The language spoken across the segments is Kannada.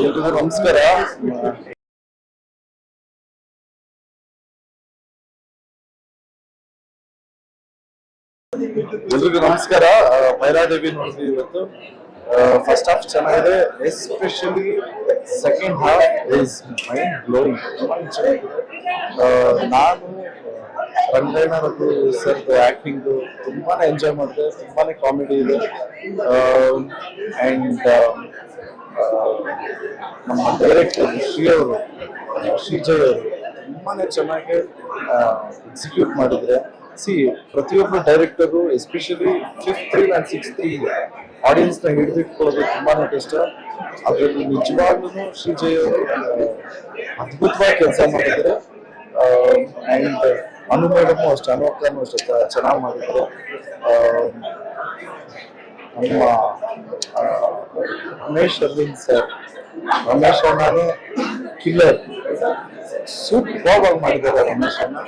ಎಲ್ರಿಗೂ ನಮಸ್ಕಾರ ಎಲ್ರಿಗೂ ನಮಸ್ಕಾರ ಆ, ಭೈರಾದೇವಿ ನೋಡಿದ್ವಿ ಇವತ್ತು ಫಸ್ಟ್ ಹಾಫ್ ಚೆನ್ನಾಗಿದೆ especially second half is mind blowing ಚೆನ್ನಾಗಿದೆ ಆ, ನಾನು ರಂಗಣ್ಣ ರಘು ಸರ್ ಆಕ್ಟಿಂಗ್ ತುಂಬಾನೇ ಎಂಜಾಯ್ ಮಾಡಿದೆ, ತುಂಬಾನೇ ಕಾಮಿಡಿ ಇದೆ. ಅಂಡ್ ನಮ್ಮ ಡೈರೆಕ್ಟರ್ ಶ್ರೀ ಅವರು, ಶ್ರೀಜಯ್ ಅವರು ತುಂಬಾನೇ ಚೆನ್ನಾಗಿ ಎಕ್ಸಿಕ್ಯೂಟ್ ಮಾಡಿದ್ರೆ. ಸಿ ಪ್ರತಿಯೊಬ್ಬ director especially fifth and and ಆಡಿಯನ್ಸ್ನ ಹಿಡಿದಿಟ್ಕೊಳ್ಳೋದು ತುಂಬಾನೇ ಕಷ್ಟ. ಅದರಲ್ಲಿ ನಿಜವಾಗ್ಲೂ ಶ್ರೀಜಯ್ ಅವರು ಅದ್ಭುತವಾಗಿ ಕೆಲಸ ಮಾಡಿದ್ದಾರೆ ಅಂಡ್ ಅನು ಮೇಡಮ್ ಅಷ್ಟೇ ಅನುಕನು ಅಷ್ಟೇ ಚೆನ್ನಾಗಿ ಮಾಡಿದ್ರು. ನಮ್ಮ ರಮೇಶ್ ಅರವಿಂದ್ ಸರ್, ರಮೇಶ್ ಅಣ್ಣನೇ ಕಿಲ್ಲರ್ ಸೂಪರ್ ಆಗಿ ಮಾಡಿದ್ದಾರೆ ರಮೇಶ್ ಅಣ್ಣ.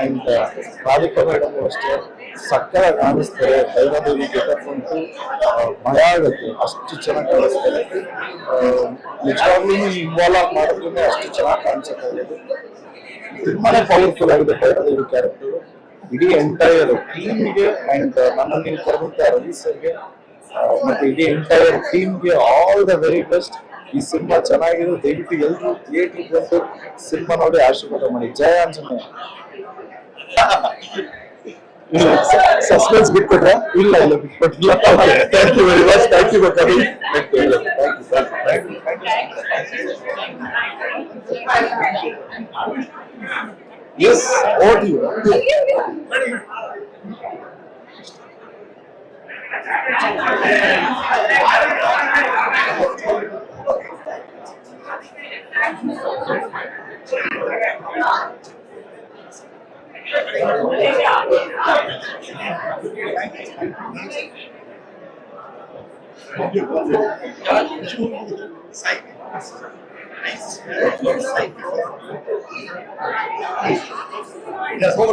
ಅಂಡ್ ರಾಧಿಕಾ ಮೇಡಮ್ ಅಷ್ಟೇ. ಸಕ್ಕರೆ ಕಾಣಿಸ್ತಾರೆ ಭೈರಾದೇವಿ ಗೆಟಪ್ ಅಂತೂ. ಭಯ ಆಗುತ್ತೆ, ಅಷ್ಟು ಚೆನ್ನಾಗಿ ಕಾಣಿಸ್ತಾರೆ. ನಿಜವಾಗ್ಲೂ ಇನ್ವಾಲ್ವ್ ಮಾಡಿದ್ರೆ ಅಷ್ಟು ಚೆನ್ನಾಗಿ ಕಾಣಿಸುತ್ತೆ ತುಂಬಾನೇ ಪವರ್ಫುಲ್ ಆಗಿದೆ ಭೈರಾದೇವಿ ಕ್ಯಾರೆಕ್ಟರ್ ಇಡೀ ಎಂಟೈರ್ ಟೀಮ್ಗೆ ಅಂಡ್ ನನ್ನ ನೀವು ಕರೆದಂತ ರವಿ ಸರ್ಗೆ ಮತ್ತೆ ಇಡೀ ಎಂಟೈರ್ ಟೀಮ್ಗೆ ಆಲ್ ದ ವೆರಿ ಬೆಸ್ಟ್ ಈ ಸಿನಿಮಾ ಚೆನ್ನಾಗಿದೆ. ದಯವಿಟ್ಟು ಎಲ್ಲರೂ ಥಿಯೇಟರ್ ಬಂದು ಸಿನಿಮಾ ನೋಡಿ ಆಶೀರ್ವಾದ ಮಾಡಿ. ಜಯ ಅಂಜನೇ ಸಸ್ಪೆನ್ಸ್ ಬಿಟ್ಕೊಟ್ರ ಇಲ್ಲ ಇಲ್ಲ ಬಿಟ್ಕೊಟ್ಟಿಲ್ಲ thank you very much thank you ಗೊತ್ತಾಗಿ Yes, audio. Thank you. That's what